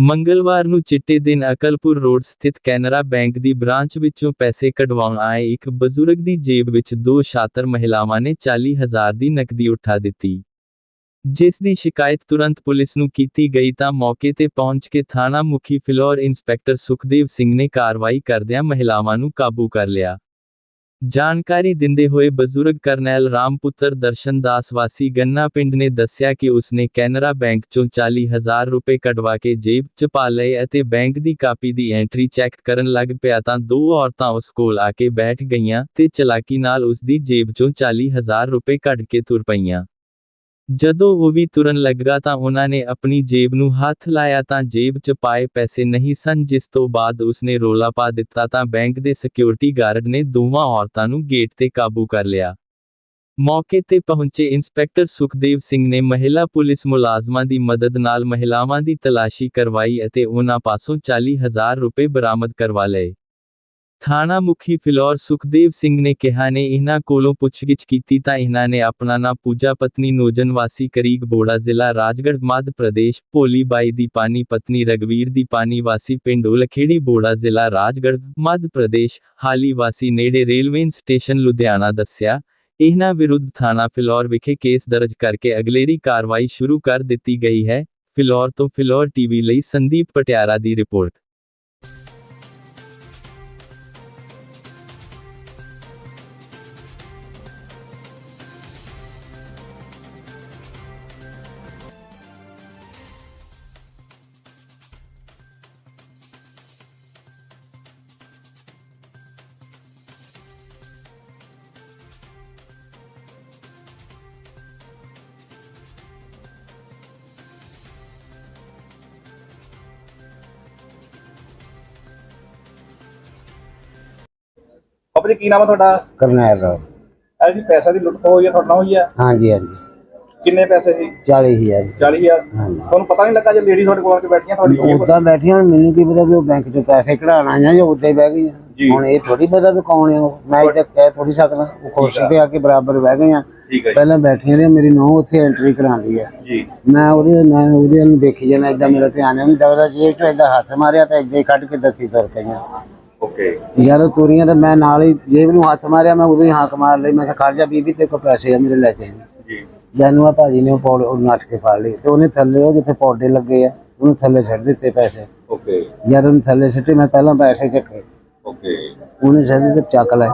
ਮੰਗਲਵਾਰ ਨੂੰ ਚਿੱਟੇ ਦਿਨ ਅਕਲਪੁਰ ਰੋਡ ਸਥਿਤ ਕੈਨਰਾ ਬੈਂਕ ਦੀ ਬ੍ਰਾਂਚ ਵਿੱਚੋਂ ਪੈਸੇ ਕਢਵਾਉਣ ਆਏ ਇੱਕ ਬਜ਼ੁਰਗ ਦੀ ਜੇਬ ਵਿੱਚ ਦੋ ਸ਼ਾਤਰ ਮਹਿਲਾਵਾਂ ਨੇ 40000 ਦੀ ਨਕਦੀ ਉਠਾ ਦਿੱਤੀ। ਜਿਸ ਦੀ ਸ਼ਿਕਾਇਤ ਤੁਰੰਤ ਪੁਲਿਸ ਨੂੰ ਕੀਤੀ ਗਈ ਤਾਂ ਮੌਕੇ ਤੇ ਪਹੁੰਚ ਕੇ ਥਾਣਾ ਮੁਖੀ ਫਿਲੌਰ ਇੰਸਪੈਕਟਰ ਸੁਖਦੇਵ ਸਿੰਘ ਨੇ ਕਾਰਵਾਈ ਕਰਦਿਆਂ ਮਹਿਲਾਵਾਂ ਨੂੰ ਕਾਬੂ ਕਰ ਲਿਆ। ਜਾਣਕਾਰੀ ਦਿੰਦੇ ਹੋਏ ਬਜ਼ੁਰਗ ਕਰਨੈਲ ਰਾਮਪੁੱਤਰ ਦਰਸ਼ਨ ਦਾਸ ਵਾਸੀ ਗੰਨਾ ਪਿੰਡ ਨੇ ਦੱਸਿਆ ਕਿ ਉਸਨੇ ਕੈਨਰਾ ਬੈਂਕ ਚੋਂ 40000 ਰੁਪਏ ਕਢਵਾ ਕੇ ਜੇਬ 'ਚ ਪਾ ਲਏ ਅਤੇ ਬੈਂਕ ਦੀ ਕਾਪੀ ਦੀ ਐਂਟਰੀ ਚੈੱਕ ਕਰਨ ਲੱਗ ਪਿਆ ਤਾਂ ਦੋ ਔਰਤਾਂ ਉਸ ਕੋਲ ਆ ਕੇ ਬੈਠ ਗਈਆਂ ਤੇ ਚਲਾਕੀ ਨਾਲ ਉਸ ਦੀ ਜੇਬ 'ਚੋਂ 40000 ਰੁਪਏ ਕੱਢ ਕੇ ਤੁਰ ਪਈਆਂ। ਜਦੋਂ ਉਹ ਵੀ ਤੁਰਨ ਲੱਗਾ ਤਾਂ ਉਹਨਾਂ ਨੇ ਆਪਣੀ ਜੇਬ ਨੂੰ ਹੱਥ ਲਾਇਆ ਤਾਂ ਜੇਬ 'ਚ ਪਾਏ ਪੈਸੇ ਨਹੀਂ ਸਨ, ਜਿਸ ਤੋਂ ਬਾਅਦ ਉਸਨੇ ਰੋਲਾ ਪਾ ਦਿੱਤਾ ਤਾਂ ਬੈਂਕ ਦੇ ਸਿਕਿਉਰਿਟੀ ਗਾਰਡ ਨੇ ਦੋਵਾਂ ਔਰਤਾਂ ਨੂੰ ਗੇਟ ਤੇ ਕਾਬੂ ਕਰ ਲਿਆ। ਮੌਕੇ ਤੇ ਪਹੁੰਚੇ ਇੰਸਪੈਕਟਰ ਸੁਖਦੇਵ ਸਿੰਘ ਨੇ ਮਹਿਲਾ ਪੁਲਿਸ ਮੁਲਾਜ਼ਮਾਂ ਦੀ ਮਦਦ ਨਾਲ ਮਹਿਲਾਵਾਂ ਦੀ ਤਲਾਸ਼ੀ ਕਰਵਾਈ ਅਤੇ ਉਹਨਾਂ ਪਾਸੋਂ 40000 ਰੁਪਏ ਬਰਾਮਦ ਕਰਵਾ ਲਏ। ਥਾਣਾ ਮੁਖੀ ਫਿਲੌਰ ਸੁਖਦੇਵ ਸਿੰਘ ਨੇ ਕਿਹਾ, ਨੇ ਇਹਨਾਂ ਕੋਲੋਂ ਪੁੱਛਗਿੱਛ ਕੀਤੀ ਤਾਂ ਇਹਨਾਂ ਨੇ ਆਪਣਾ ਨਾਂ ਪੂਜਾ ਪਤਨੀ ਨੋਜਨ ਵਾਸੀ ਕਰੀਗ ਬੋੜਾ ਜ਼ਿਲ੍ਹਾ ਰਾਜਗੜ੍ਹ, ਮੱਧ ਪ੍ਰਦੇਸ਼, ਭੋਲੀ ਬਾਈ ਦੀ ਪਾਨੀ ਪਤਨੀ ਰਗਵੀਰ ਦੀ ਪਾਨੀ ਵਾਸੀ ਪਿੰਡ ਉਲਖੇੜੀ, ਬੋੜਾ ਜ਼ਿਲ੍ਹਾ ਰਾਜਗੜ੍ਹ, ਮੱਧ ਪ੍ਰਦੇਸ਼, ਹਾਲੀ ਵਾਸੀ ਨੇੜੇ ਰੇਲਵੇ ਸਟੇਸ਼ਨ ਲੁਧਿਆਣਾ ਦੱਸਿਆ, ਇਹਨਾਂ ਵਿਰੁੱਧ ਥਾਣਾ ਫਿਲੌਰ ਵਿਖੇ ਕੇਸ ਦਰਜ ਕਰਕੇ ਅਗਲੇਰੀ ਕਾਰਵਾਈ ਸ਼ੁਰੂ ਕਰ ਦਿੱਤੀ ਗਈ ਹੈ। ਫਿਲੌਰ ਤੋਂ ਫਿਲੌਰ ਟੀਵੀ ਲਈ ਸੰਦੀਪ ਪਟਿਆਰਾ ਦੀ ਰਿਪੋਰਟ। ਬਾਬਾ ਜੀ ਕੀ ਨਾਮ ਹੈ ਤੁਹਾਡਾ? ਕਰਨੈਲ ਰਾਓ। ਇਹ ਜੀ ਪੈਸਾ ਦੀ ਲੁੱਟ ਹੋਈ ਹੈ ਤੁਹਾਡੇ ਹੋਈ ਹੈ ਹਾਂਜੀ ਹਾਂਜੀ। ਕਿੰਨੇ ਪੈਸੇ ਸੀ? 40000 40000 ਹਾਂਜੀ। ਤੁਹਾਨੂੰ ਪਤਾ ਨਹੀਂ ਲੱਗਾ ਜੇ ਲੇਡੀ ਤੁਹਾਡੇ ਕੋਲ ਆ ਕੇ ਬੈਠੀਆਂ ਤੁਹਾਡੀ ਉਦਾਂ ਬੈਠੀਆਂ ਹੁਣ ਮੈਨੂੰ ਕੀ ਪਤਾ ਵੀ ਉਹ ਬੈਂਕ ਚੋਂ ਪੈਸੇ ਕਢਾਉਣ ਆਈਆਂ ਜਾਂ ਉੱਤੇ ਬਹਿ ਜੀ। ਗਈਆਂ ਹੁਣ ਇਹ ਥੋੜੀ ਪਤਾ ਵੀ ਕੌਣ ਹੈ ਉਹ। ਮੈਂ ਇੱਥੇ ਕਹਿ ਥੋੜੀ ਸਕਦਾ ਉਹ ਕੁਰਸੀ ਤੇ ਆ ਕੇ ਬਰਾਬਰ ਬਹਿ ਗਈਆਂ ਠੀਕ ਹੈ ਪਹਿਲਾਂ ਬੈਠੀਆਂ ਨੇ ਮੇਰੀ ਨੂੰਹ ਉੱਥੇ ਐਂਟਰੀ ਕਰਾਉਂਦੀ ਹੈ ਜੀ। ਮੈਂ ਉਹਦੇ ਮੈਂ ਉਹਦੇ ਨੂੰ ਦੇਖੀ ਜਾਣਾ ਇਦਾਂ ਮੇਰਾ ਧਿਆਨ ਨਹੀਂ ਦਵਦਾ ਜੇਬ ਚੋਂ ਏਦਾਂ ਹੱਥ ਮਾਰਿਆ ਤਾਂ ਏਦਾਂ ਹੀ ਕੱਢ ਕੇ ਦੱਸੀ ਤੁਰ ਪਈਆਂ। ਓਕੇ ਜਦੋਂ ਤੁਰੀਆਂ ਤਾਂ ਮੈਂ ਨਾਲ ਹੀ ਜੇਬ ਨੂੰ ਹੱਥ ਮਾਰਿਆ ਮੈਂ ਉਦੋਂ ਹੀ ਹਾਕ ਮਾਰ ਲਈ। ਮੈਂ ਕਿਹਾ ਖੜ ਜਾ ਬੀਬੀ ਤੇ ਕੋ ਪੈਸੇ ਆ ਮੇਰੇ ਲੈ ਚੱਲ ਜੀ। ਜਾਨੂਆ ਭਾਜੀ ਨੇ ਉਹ ਪੌੜ ਉਹ ਨੱਠ ਕੇ ਫੜ ਲਈ ਤੇ ਉਹਨੇ ਥੱਲੇ ਉਹ ਜਿੱਥੇ ਪੌਡੇ ਲੱਗੇ ਆ ਉਹਨੂੰ ਥੱਲੇ ਛੱਡ ਦਿੱਤੇ ਪੈਸੇ। ਓਕੇ ਜਦ ਉਹਨੇ ਥੱਲੇ ਸਿੱਟੇ ਮੈਂ ਪਹਿਲਾਂ ਪੈਸੇ ਚੱਕੇ ਓਕੇ ਉਹਨੇ ਛੱਡ ਤੇ ਚੱਕ ਲਏ।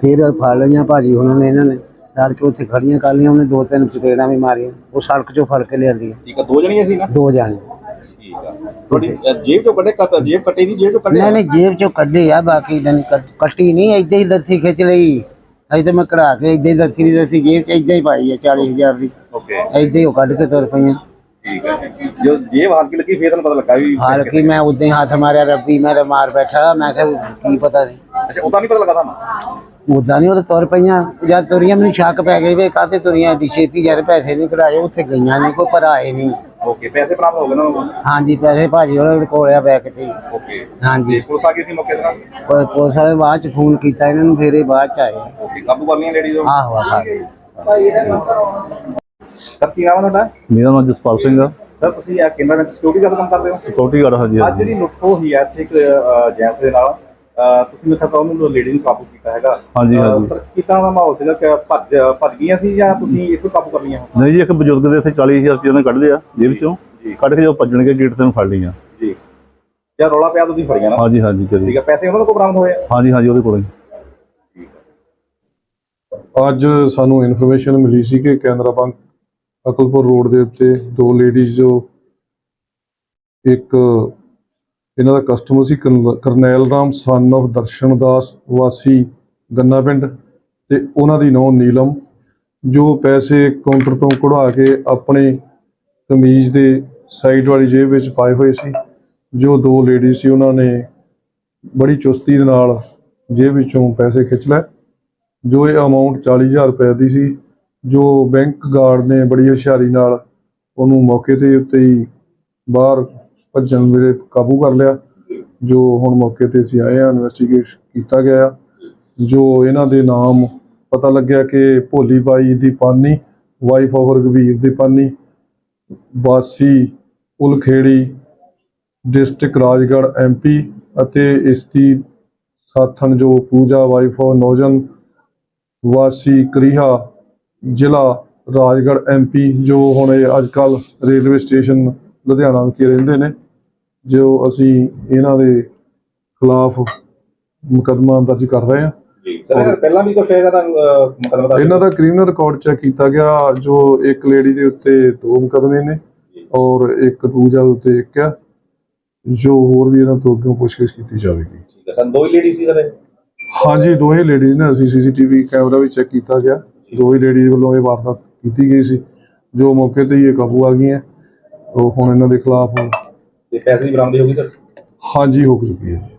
ਫਿਰ ਫੜ ਲਈਆਂ ਭਾਜੀ ਉਹਨਾਂ ਨੇ ਇਹਨਾਂ ਨੇ। ਸੜਕ ਕੇ ਉੱਥੇ ਖੜੀਆਂ ਕਰ ਲਈਆਂ ਉਹਨੇ ਦੋ ਤਿੰਨ ਚਪੇੜਾਂ ਵੀ ਮਾਰੀਆਂ। ਉਹ ਸੜਕ ਚੋਂ ਫੜ ਕੇ ਲਿਆਂਦੀਆਂ। ਠੀਕ ਆ ਦੋ ਜਣੀਆਂ ਸੀ ਨਾ? ਦੋ ਜਾਣੇ। ਠੀਕ ਆ। ਤੁਹਾਡੀ ਅ, ਜੇਬ ਚੋਂ ਕੱਢੇ ਕੱਟ ਜੇਬ ਕੱਟੇ ਦੀ ਜੇਬ ਚੋਂ ਕੱਢੇ? ਨਹੀਂ ਨਹੀਂ ਜੇਬ ਚੋਂ ਕੱਢੇ ਆ ਬਾਕੀ ਨਹੀਂ ਕੱਟ- ਨਹੀਂ ਏਦਾਂ ਹੀ ਲੱਸੀ ਖਿੱਚ ਲਈ। ਅਜੇ ਤਾਂ ਮੈਂ ਕਢਾ ਕੇ ਏਦਾਂ ਹੀ ਲੱਸੀ ਦੀ ਜੇਬ ਚ ਏਦਾਂ ਹੀ ਪਾਈ ਆ 40000 ਦੀ। ਓਕੇ। ਏਦਾਂ ਹੀ ਉਹ ਕੱਢ ਕੇ ਤੁਰ ਪਈਆਂ। ਠੀਕ ਹੈ ਜਦੋਂ ਜੇਬ ਹੱਥ 'ਚ ਲੱਗੀ ਫੇਰ ਤੁਹਾਨੂੰ ਪਤਾ ਲੱਗਾ ਵੀ ਹਾਲਾਂਕਿ ਮੈਂ ਉਦਾਂ ਹੀ ਹੱਥ ਮਾਰਿਆ ਰੱਬੀ ਮੇਰੇ ਮਾਰ ਬੈਠਾ ਮੈਂ ਕਿਹਾ ਕੀ ਪਤਾ ਸੀ। ਅੱਛਾ ਉਦਾਂ ਨਹੀਂ ਪਤਾ ਲੱਗਾ ਤੁਹਾਨੂੰ? ਉਦਾਂ ਨਹੀਂ ਉਹ ਤਾਂ ਤੁਰ ਪਈਆਂ। ਜਦ ਤੁਰੀਆਂ ਮੈਨੂੰ ਸ਼ੱਕ ਪੈ ਗਈ ਵੀ ਕਾਹਤੇ ਤੁਰੀਆਂ ਏਡੀ ਛੇਤੀ ਯਾਰ ਪੈਸੇ ਨਹੀਂ ਕਢਾਏ ਉੱਥੇ ਗਈਆਂ ਨਹੀਂ ਕੋਈ ਪਰ ਆਏ ਨਹੀਂ। ਓਕੇ ਪੈਸੇ ਪ੍ਰਾਪਤ ਹੋ ਗਏ ਉਹਨਾਂ ਨੂੰ? ਹਾਂਜੀ ਪੈਸੇ ਭਾਜੀ ਉਹਦੇ ਕੋਲ ਆ ਬੈਗ ਹੀ। ਓਕੇ ਹਾਂਜੀ। ਤੇ ਪੁਲਿਸ ਆ ਗਈ ਸੀ ਮੌਕੇ ਤੇ ਨਾ ਕੋਈ ਪੁਲਿਸ ਵਾਲੇ ਬਾਅਦ ਚ ਫੋਨ ਕੀਤਾ ਇਹਨਾਂ ਨੂੰ ਫਿਰ ਇਹ ਬਾਅਦ ਚ ਆਏ। ਓਕੇ ਕਾਬੂ ਕਰ ਲਈਆਂ ਲੇਡੀਜ਼ ਨੂੰ ਆਹੋ ਆਹੋ। ਸਰ ਕੀ ਨਾਮ ਹੈ ਤੁਹਾਡਾ? ਮੇਰਾ ਨਾਮ ਜਸਪਾਲ ਸਿੰਘ ਆ। ਸਰ ਤੁਸੀਂ ਇਹ ਕੇਂਦਰ ਵਿੱਚ ਸਿਕਿਉਰਿਟੀ ਦਾ ਕੰਮ ਕਰਦੇ ਹੋ? ਸਿਕਿਉਰਿਟੀ ਗਾਰਡ ਹਾਂਜੀ ਅੱਜ ਜਿਹੜੀ ਲੁੱਟ ਹੋਈ ਹੈ ਇੱਥੇ ਇੱਕ ਜੈਂਸ ਦੇ ਨਾਲ ਤੁਸੀਂ ਮੇਰੇ ਖਿਆਲ ਉਹਨੂੰ ਲੇਡੀ ਨੂੰ ਕਾਬੂ ਕੀਤਾ ਹੈਗਾ। ਹਾਂਜੀ, ਹਾਂਜੀ। ਸਰ ਕਿੱਦਾਂ ਦਾ ਮਾਹੌਲ ਸੀਗਾ? ਕਿ ਭੱਜ ਭੱਜ ਗਈਆਂ ਸੀ ਜਾਂ ਤੁਸੀਂ ਇੱਥੋਂ ਕਾਬੂ ਕਰ ਲਈਆਂ? ਨਹੀਂ ਜੀ ਇੱਕ ਬਜ਼ੁਰਗ ਦੇ ਇੱਥੇ 40000 ਰੁਪਏ ਨੇ ਕੱਢਦੇ ਆ ਜੇਬ ਚੋਂ। ਜੀ। ਕੱਢ ਕੇ ਜਦੋਂ ਭੱਜਣਗੇ ਗੇਟ ਤੇ ਨੂੰ ਫੜ ਲਈਆਂ। ਜੀ। ਜਾਂ ਰੌਲਾ ਪਿਆ ਤੁਸੀਂ ਫੜੀਆਂ ਨਾ। ਹਾਂਜੀ ਹਾਂਜੀ ਠੀਕ ਹੈ ਪੈਸੇ ਉਹਨਾਂ ਕੋਲ ਬਰਾਮਦ ਹੋਏ ਆ? ਹਾਂਜੀ ਹਾਂਜੀ ਉਹਦੇ ਕੋਲ ਹੀ ਅੱਜ ਸਾਨੂੰ ਇਨਫੋਰਮੇਸ਼ਨ ਮਿਲੀ ਸੀ ਕਿ ਕੈਨਰਾ ਬੈਂਕ ਅਕਲਪੁਰ ਰੋਡ ਦੇ ਉੱਤੇ ਦੋ ਲੇਡੀਜ਼ ਜੋ ਇੱਕ ਇਹਨਾਂ ਦਾ ਕਸਟਮਰ ਸੀ ਕਰਨੈਲ ਰਾਮ ਸਨ of ਦਰਸ਼ਨ ਦਾਸ, ਵਾਸੀ ਗੰਨਾ ਪਿੰਡ ਤੇ ਉਹਨਾਂ ਦੀ ਨੌਂ ਨੀਲਮ, ਜੋ ਪੈਸੇ ਕਾਊਂਟਰ ਤੋਂ ਕਢਵਾ ਕੇ ਆਪਣੇ ਕਮੀਜ਼ ਦੇ ਸਾਈਡ ਵਾਲੀ ਜੇਬ ਵਿੱਚ ਪਾਏ ਹੋਏ ਸੀ, ਜੋ ਦੋ ਲੇਡੀ ਸੀ, ਉਹਨਾਂ ਨੇ ਬੜੀ ਚੁਸਤੀ ਦੇ ਨਾਲ ਜੇਬ ਵਿੱਚੋਂ ਪੈਸੇ ਖਿੱਚ ਲਏ, ਜੋ ਇਹ ਅਮਾਉਂਟ 40000 ਰੁਪਏ ਦੀ ਸੀ, ਜੋ ਬੈਂਕ ਗਾਰਡ ਨੇ ਬੜੀ ਹੁਸ਼ਿਆਰੀ ਨਾਲ ਉਹਨੂੰ ਮੌਕੇ ਤੇ ਉੱਤੇ ਹੀ ਬਾਹਰ ਭੱਜਣ ਵੇਲੇ ਕਾਬੂ ਕਰ ਲਿਆ, ਜੋ ਹੁਣ ਮੌਕੇ ਤੇ ਅਸੀਂ ਆਏ ਆ ਇਨਵੈਸਟੀਗੇਟ ਕੀਤਾ ਗਿਆ ਜੋ ਇਹਨਾਂ ਦੇ ਨਾਮ ਪਤਾ ਲੱਗਿਆ ਕਿ ਭੋਲੀ ਬਾਈ ਦੀ ਪਾਨੀ ਵਾਈਫ ਆਫ ਰਗਵੀਰ ਦੀ ਪਾਨੀ, ਵਾਸੀ ਉਲਖੇੜੀ ਡਿਸਟ੍ਰਿਕਟ ਰਾਜਗੜ੍ਹ ਐਮਪੀ ਅਤੇ ਇਸ ਦੀ ਸਾਥਣ ਜੋ ਪੂਜਾ ਵਾਈਫ ਆਫ ਨੌਜਨ, ਵਾਸੀ ਕਰੀਹਾ ਜ਼ਿਲ੍ਹਾ ਰਾਜਗੜ੍ਹ ਐਮਪੀ ਜੋ ਹੁਣ ਅੱਜ ਕੱਲ ਰੇਲਵੇ ਸਟੇਸ਼ਨ ਲੁਧਿਆਣਾ ਵਿਖੇ ਰਹਿੰਦੇ ਨੇ ਜੋ ਅਸੀਂ ਇਹਨਾਂ ਦੇ ਖਿਲਾਫ ਮੁਕੱਦਮਾ ਦਰਜ ਕਰ ਰਹੇ ਹਾਂ। ਸਰ ਪਹਿਲਾਂ ਵੀ ਕੁਝ ਤਾਂ ਮੁਕਦਮਾ ਦਾ ਇਹਨਾਂ ਦਾ ਕ੍ਰਿਮੀਨਲ ਰਿਕਾਰਡ ਚੈੱਕ ਕੀਤਾ ਗਿਆ ਜੋ ਇੱਕ ਲੇਡੀ ਦੇ ਉੱਤੇ ਦੋ ਮੁਕੱਦਮੇ ਨੇ ਔਰ ਇੱਕ ਪੂਜਾ ਦੇ ਉੱਤੇ ਇੱਕ ਆ ਜੋ ਹੋਰ ਵੀ ਇਹਨਾਂ ਤੋਂ ਅੱਗੇ ਪੁੱਛਗਿੱਛ ਕੀਤੀ ਜਾਵੇਗੀ। ਠੀਕ ਹੈ ਸਰ ਦੋ ਹੀ ਲੇਡੀ ਸੀ ਸਰ? ਹਾਂਜੀ ਦੋਹੇ ਲੇਡੀਜ਼ ਨੇ ਅਸੀਂ ਸੀਸੀਟੀਵੀ ਕੈਮਰਾ ਵੀ ਚੈੱਕ ਕੀਤਾ ਗਿਆ। ਦੋਹੇ ਲੇਡੀਜ਼ ਵੱਲੋਂ ਇਹ ਵਾਰਦਾਤ ਕੀਤੀ ਗਈ ਸੀ ਜੋ ਮੌਕੇ ਤੇ ਹੀ ਕਾਬੂ ਆ ਗਈਆਂ। ਉਹ ਹੁਣ ਇਹਨਾਂ ਦੇ ਖਿਲਾਫ ਤੇ ਪੈਸੇ ਦੀ ਬਰਾਮਦੀ ਹੋ ਗਈ ਸਰ? ਹਾਂਜੀ ਹੋ ਚੁੱਕੀ ਹੈ